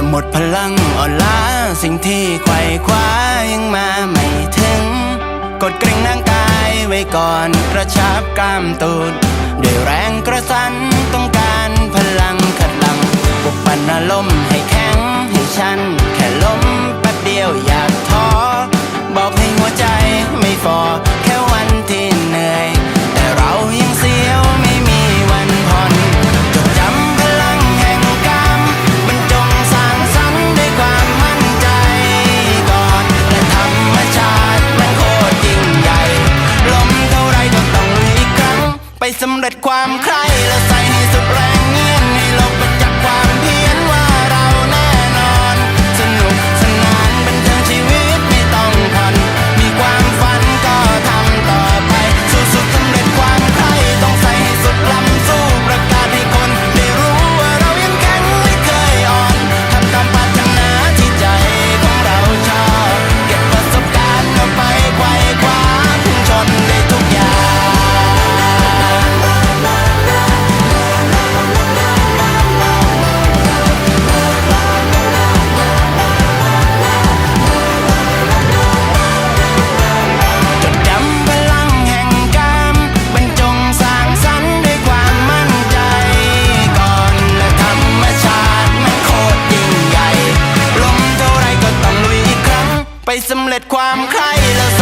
อย่าหมดพลังอ่อนล้าสิ่งที่ไขว่คว้ายังมาไม่ถึง กดเกรงร่างกายไว้ก่อนกระชับกล้ามตูดด้วยแรงกระสันต้องการพลังขัดลังปลุกปั่นอารมณ์ให้แข็งให้ฉัน สำเร็จความใคร่ vida